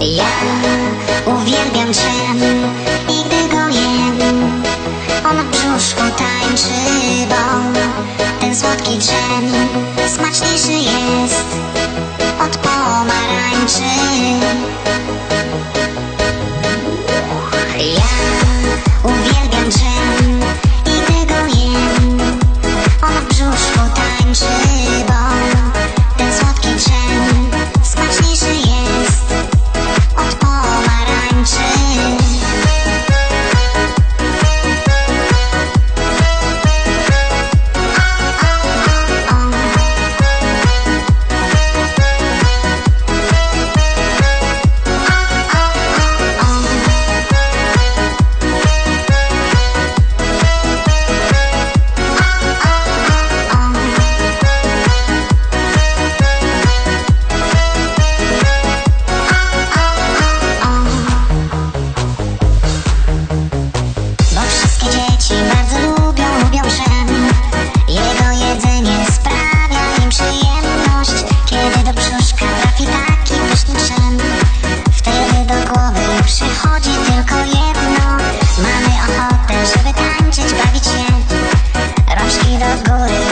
Ja uwielbiam dżem i gdy go jem On w brzuszku tańczy, bo ten słodki dżem Smaczniejszy jest od pomarańczy. voice